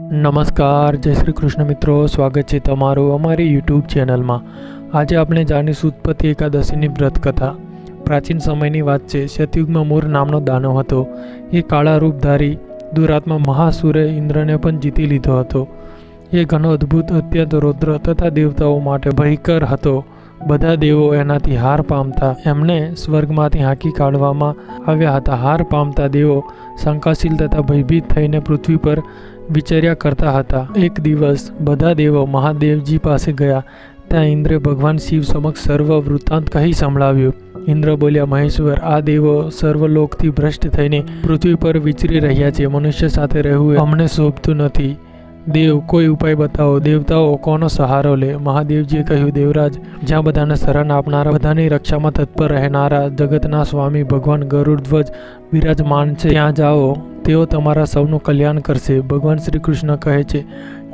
નમસ્કાર, જય શ્રી કૃષ્ણ મિત્રો. સ્વાગત છે તમારું અમારી યુટ્યુબ ચેનલમાં. આજે આપણે જાણીશું ઉત્પત્તિ એકાદશીની વ્રત કથા પ્રાચીન સમયની વાત છે, શતયુગમાં મૂર નામનો દાનો હતો. એ કાળા રૂપધારી દુરાત્મા મહાસુરે ઇન્દ્રને પણ જીતી લીધો હતો. એ ઘણો અદ્ભુત, અત્યંત રૌદ્ર તથા દેવતાઓ માટે ભયંકર હતો. બધા દેવો એનાથી હાર પામતા, એમને સ્વર્ગમાંથી હાંકી કાઢવામાં આવ્યા હતા. હાર પામતા દેવો શંકાશીલ તથા ભયભીત થઈને પૃથ્વી પર વિચર્યા કરતા હતા. એક દિવસ બધા દેવો મહાદેવજી પાસે ગયા. ત્યાં ઇન્દ્રે ભગવાન શિવ સમક્ષ સર્વ વૃત્તાંત કહી સંભળાવ્યું. ઇન્દ્ર બોલ્યા, મહેશ્વર, આ દેવો સર્વલોકથી ભ્રષ્ટ થઈને પૃથ્વી પર વિચરી રહ્યા છે. મનુષ્ય સાથે રહેવું અમને શોભતું નથી. દેવ, કોઈ ઉપાય બતાવો? દેવતાઓ કોનો સહારો લે? મહાદેવજીએ કહ્યું, દેવરાજ, જ્યાં બધાને શરણ આપનારા, બધાની રક્ષામાં તત્પર રહેનારા, જગતના સ્વામી, ભગવાન ગરુડધ્વજ વિરાજમાન છે, ત્યાં જાઓ. તેઓ તમારા સૌનું કલ્યાણ કરશે. ભગવાન શ્રી કૃષ્ણ કહે છે,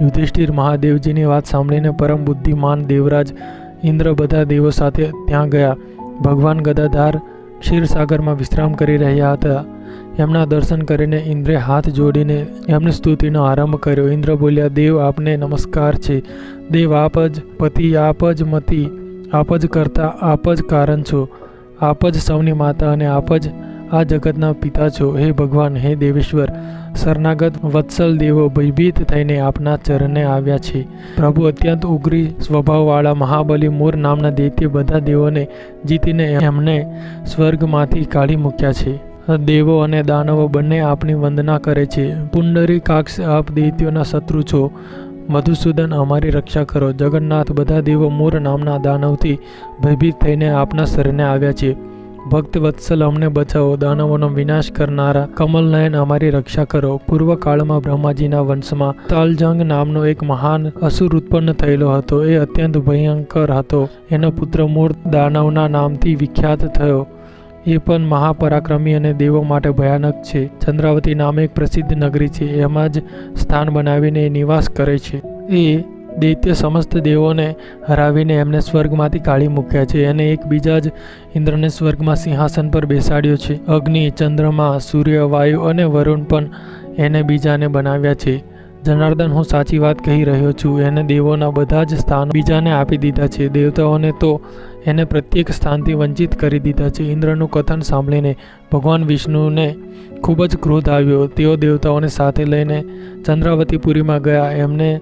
યુધિષ્ઠિર મહાદેવજીની વાત સાંભળીને પરમ બુદ્ધિમાન દેવરાજ ઇન્દ્ર બધા દેવો સાથે ત્યાં ગયા. ભગવાન ગદાધાર ક્ષીરસાગરમાં વિશ્રામ કરી રહ્યા હતા. એમના દર્શન કરીને ઇન્દ્રે હાથ જોડીને એમની સ્તુતિનો આરંભ કર્યો. ઇન્દ્ર બોલ્યા, દેવ, આપને નમસ્કાર છે. દેવ, આપ જ પતિ, આપ જ મતિ, આપ જ કરતા, આપ જ કારણ છો. આપ જ સૌની માતા અને આપ જ આ જગતના પિતા છો. હે ભગવાન, હે દેવેશ્વર, શરણાગત વત્સલ દેવો, ભયભીત થઈને આપના ચરણે આવ્યા છે. પ્રભુ, અત્યંત ઉગ્રી સ્વભાવવાળા મહાબલી મોર નામના દૈત્ય બધા દેવોને જીતીને એમને સ્વર્ગમાંથી કાઢી મૂક્યા છે. દેવો અને દાનવો બંને આપની વંદના કરે છે. પુંડરી કાક્ષ, આપ દૈત્યોના શત્રુ છો. મધુસૂદન, અમારી રક્ષા કરો. જગન્નાથ, બધા દેવો મૂર નામના દાનવથી ભયભીત થઈને આપના શરણે આવ્યા છે. ભક્ત વત્સલ, અમને બચાવો. દાનવોનો વિનાશ કરનારા કમલનયન, અમારી રક્ષા કરો. પૂર્વ કાળમાં બ્રહ્માજીના વંશમાં તાલજંગ નામનો એક મહાન અસુર ઉત્પન્ન થયેલો હતો. એ અત્યંત ભયંકર હતો. એનો પુત્ર મૂળ દાનવના નામથી વિખ્યાત થયો. એ પણ મહાપરાક્રમી અને દેવો માટે ભયાનક છે. ચંદ્રાવતી નામે એક પ્રસિદ્ધ નગરી છે. એમાં જ સ્થાન બનાવીને એ નિવાસ કરે છે. એ દૈત્ય સમસ્ત દેવોને હરાવીને એમને સ્વર્ગમાંથી કાઢી મૂક્યા છે અને એકબીજા જ ઇન્દ્રને સ્વર્ગમાં સિંહાસન પર બેસાડ્યો છે. અગ્નિ, ચંદ્રમા, સૂર્ય, વાયુ અને વરુણ પણ એને બીજાને બનાવ્યા છે. જનાર્દન, હું સાચી વાત કહી રહ્યો છું. એને દેવોના બધા જ સ્થાન બીજાને આપી દીધા છે. દેવતાઓને તો એને પ્રત્યેક સ્થાનથી વંચિત કરી દીધા છે. ઇન્દ્રનું કથન સાંભળીને ભગવાન વિષ્ણુને ખૂબ જ ક્રોધ આવ્યો. તેઓ દેવતાઓને સાથે લઈને ચંદ્રાવતીપુરીમાં ગયા. એમને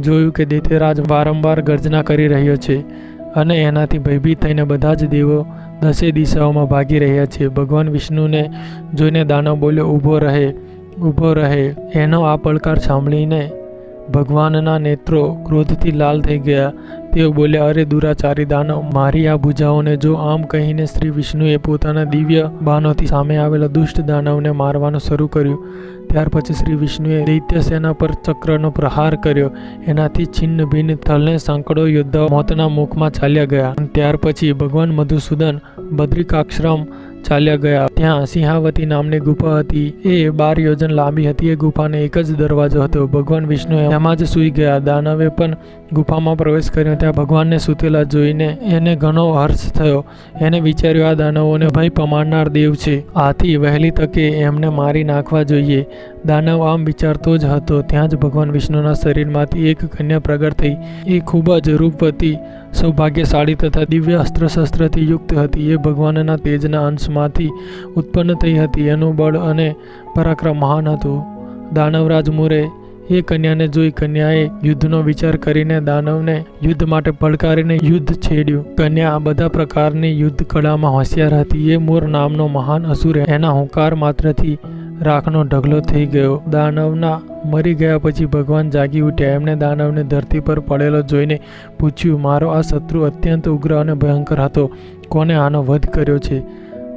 જોયું કે દેતેરાજ વારંવાર ગર્જના કરી રહ્યો છે અને એનાથી ભયભીત થઈને બધા જ દેવો દસે દિશાઓમાં ભાગી રહ્યા છે. ભગવાન વિષ્ણુને જોઈને દાનવ બોલ્યો, ઊભો રહે ઊભો રહે. એનો આ પડકાર સાંભળીને ભગવાનના નેત્રો ક્રોધથી લાલ થઈ ગયા. તેઓ બોલ્યા, અરે દુરાચારી દાનવ, મારી આ ભુજાઓને જો આમ કહીને શ્રી વિષ્ણુએ પોતાના દિવ્ય બાનોથી સામે આવેલા દુષ્ટ દાનવને મારવાનું શરૂ કર્યું. ત્યાર પછી શ્રી વિષ્ણુએ દૈત્ય સેના પર ચક્રનો પ્રહાર કર્યો. એનાથી છિન્ન ભિન્ન થલને સાંકડો યોદ્ધાઓ મોતના મુખમાં ચાલ્યા ગયા. ત્યાર પછી ભગવાન મધુસૂદન બદ્રિકાશ્રમ ચાલ્યા ગયા. ત્યાં સિંહાવતી નામની ગુફા હતી. એ બાર યોજન લાંબી હતી. એ ગુફાને એક જ દરવાજો હતો. ભગવાન વિષ્ણુ એમાં જ સૂઈ ગયા. દાનવે પણ ગુફામાં પ્રવેશ કર્યો. ત્યાં ભગવાનને સૂતેલા જોઈને એને ઘણો હર્ષ થયો. એને વિચાર્યું, આ દાનવોને ભય પમાડનાર દેવ છે. આથી વહેલી તકે એમને મારી નાખવા જોઈએ. દાનવ આમ વિચારતો જ હતો. ત્યાં જ ભગવાન વિષ્ણુના શરીરમાંથી એક કન્યા પ્રગટ થઈ. એ ખૂબ જ રૂપવતી સૌભાગ્યશાળી તથા દિવ્ય અસ્ત્ર શસ્ત્રથી યુક્ત હતી. એ ભગવાનના તેજના અંશમાંથી ઉત્પન્ન થઈ હતી. એનું બળ અને પરાક્રમ મહાન હતું. દાનવરાજ મુરે એ કન્યાને જોઈ કન્યાએ યુદ્ધનો વિચાર કરીને દાનવને યુદ્ધ માટે પડકારીને યુદ્ધ છેડ્યું. કન્યા આ બધા પ્રકારની યુદ્ધ કળામાં હોશિયાર હતી. એ મોર નામનો મહાન અસુર એના હુંકાર માત્રથી રાખનો ઢગલો થઈ ગયો. દાનવના મરી ગયા પછી ભગવાન જાગી ઉઠ્યા. એમણે દાનવને ધરતી પર પડેલો જોઈને પૂછ્યું, મારો આ શત્રુ અત્યંત ઉગ્ર અને ભયંકર હતો. કોને આનો વધ કર્યો છે?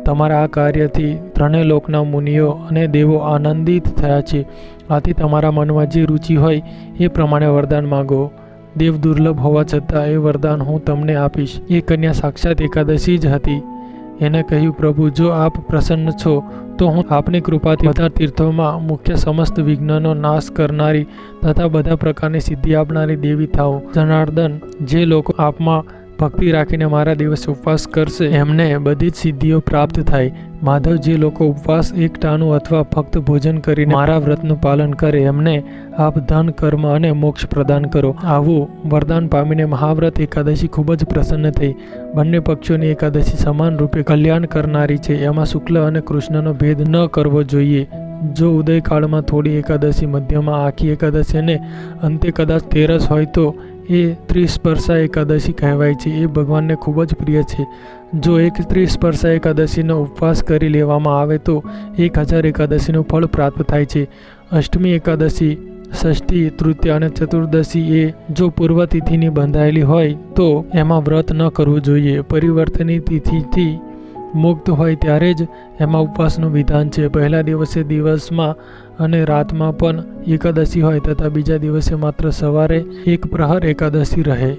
તમારા આ કાર્યથી ત્રણેય લોકના મુનિઓ અને દેવો આનંદિત થયા છે. આથી તમારા મનમાં જે રુચિ હોય એ પ્રમાણે વરદાન માગો. દેવ દુર્લભ હોવા છતાં એ વરદાન હું તમને આપીશ. એ કન્યા સાક્ષાત એકાદશી જ હતી. એને કહ્યું, પ્રભુ, જો આપ પ્રસન્ન છો, તો હું આપની કૃપાથી બધા તીર્થોમાં મુખ્ય સમસ્ત વિઘ્નનો નાશ કરનારી તથા બધા પ્રકારની સિદ્ધિ આપનારી દેવી થાઉં. જનાર્દન, જે લોકો આપમાં ભક્તિ રાખીને મારા દિવસે ઉપવાસ કરશે, એમને બધી જ સિદ્ધિઓ પ્રાપ્ત થાય. માધવ જે લોકો ઉપવાસ, એકટાણું અથવા ફક્ત ભોજન કરીને મારા વ્રતનું પાલન કરે. એમને આપ ધન, કર્મ અને મોક્ષ પ્રદાન કરો. આવું વરદાન પામીને મહાવ્રત એકાદશી ખૂબ જ પ્રસન્ન થઈ. બંને પક્ષોની એકાદશી સમાન રૂપે કલ્યાણ કરનારી છે. એમાં શુક્લ અને કૃષ્ણનો ભેદ ન કરવો જોઈએ. જો ઉદયકાળમાં થોડી એકાદશી મધ્યમાં, આખી એકાદશી અને અંતે કદાચ તેરસ હોય તો એ ત્રિસ્પર્શા એકાદશી કહેવાય છે. એ ભગવાનને ખૂબ જ પ્રિય છે. જો એક ત્રિસ્પર્શા એકાદશીનો ઉપવાસ કરી લેવામાં આવે તો એક હજાર એકાદશીનું ફળ પ્રાપ્ત થાય છે. અષ્ટમી એકાદશી, ષષ્ઠી, તૃતીય અને ચતુર્દશી એ જો પૂર્વ તિથિની બંધાયેલી હોય તો એમાં વ્રત ન કરવું જોઈએ. પરિવર્તનની તિથિથી મુક્ત હોય ત્યારે જ એમાં ઉપવાસનું વિધાન છે. પહેલા દિવસે દિવસમાં અને રાતમાં પણ એકાદશી હોય તથા બીજા દિવસે માત્ર સવારે એક પ્રહર એકાદશી રહે.